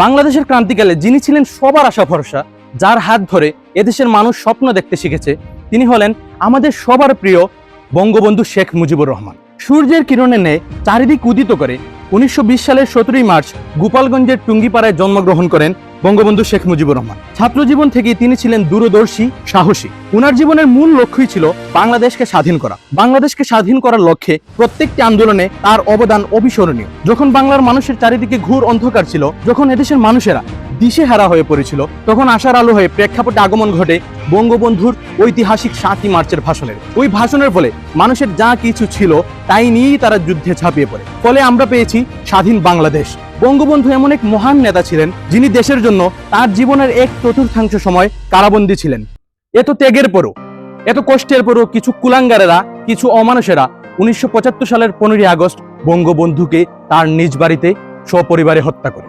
বাংলাদেশের ক্রান্তিকালে যিনি ছিলেন সবার আশা ভরসা, যার হাত ধরে এদেশের মানুষ স্বপ্ন দেখতে শিখেছে, তিনি হলেন আমাদের সবার প্রিয় বঙ্গবন্ধু শেখ মুজিবুর রহমান। সূর্যের কিরণে নেয় চারিদিক উদিত করে উনিশশো বিশ সালের সতেরোই মার্চ গোপালগঞ্জের টুঙ্গিপাড়ায় জন্মগ্রহণ করেন বঙ্গবন্ধু শেখ মুজিবুর রহমান। ছাত্র জীবন থেকেই তিনি ছিলেন দূরদর্শী, সাহসী। উনার জীবনের মূল লক্ষ্যই ছিল বাংলাদেশকে স্বাধীন করা। বাংলাদেশকে স্বাধীন করার লক্ষ্যে প্রত্যেকটি আন্দোলনে তার অবদান অবিস্মরণীয়। যখন বাংলার মানুষের চারিদিকে ঘুর অন্ধকার ছিল, যখন এদেশের মানুষেরা দিশেহারা হয়ে পড়েছিল, তখন আশার আলো হয়ে প্রেক্ষাপটে আগমন ঘটে বঙ্গবন্ধুর ঐতিহাসিক সাতই মার্চের ভাষণের। ওই ভাষণের ফলে মানুষের যা কিছু ছিল, তাই নিয়েই তারা যুদ্ধে ঝাঁপিয়ে পড়ে। ফলে আমরা পেয়েছি স্বাধীন বাংলাদেশ। বঙ্গবন্ধু এমন এক মহান নেতা ছিলেন যিনি দেশের জন্য তার জীবনের এক চতুর্থাংশ সময় কারাবন্দী ছিলেন। এত ত্যাগের পরও, এত কষ্টের পরও কিছু কুলাঙ্গারেরা, কিছু অমানুষেরা উনিশশো পঁচাত্তর সালের পনেরোই আগস্ট বঙ্গবন্ধুকে তার নিজ বাড়িতে সপরিবারে হত্যা করে।